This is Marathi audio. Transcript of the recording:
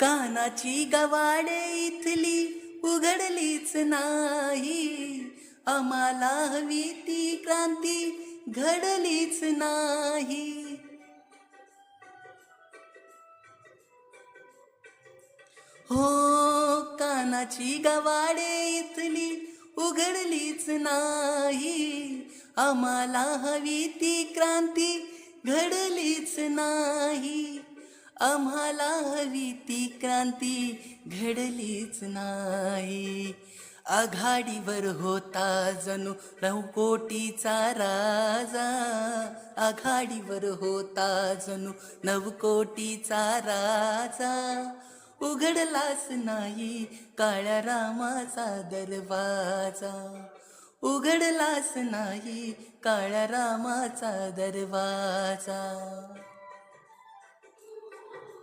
कानाची गवाडे इथली उघडलीच नाही. आम्हाला हवी ती क्रांती घडलीच नाही. हो कानाची गवाडे इथली उघडलीच नाही. आम्हाला हवी ती क्रांती घडलीच नाही. आम्हाला हवी ती क्रांती घडलीच नाही. आघाडीवर होता जणू नवकोटीचा राजा. आघाडीवर होता जणू नवकोटीचा राजा. उघडलाच नाही काळ्या रामाचा दरवाजा. उघडलाच नाही काळ्या रामाचा दरवाजा.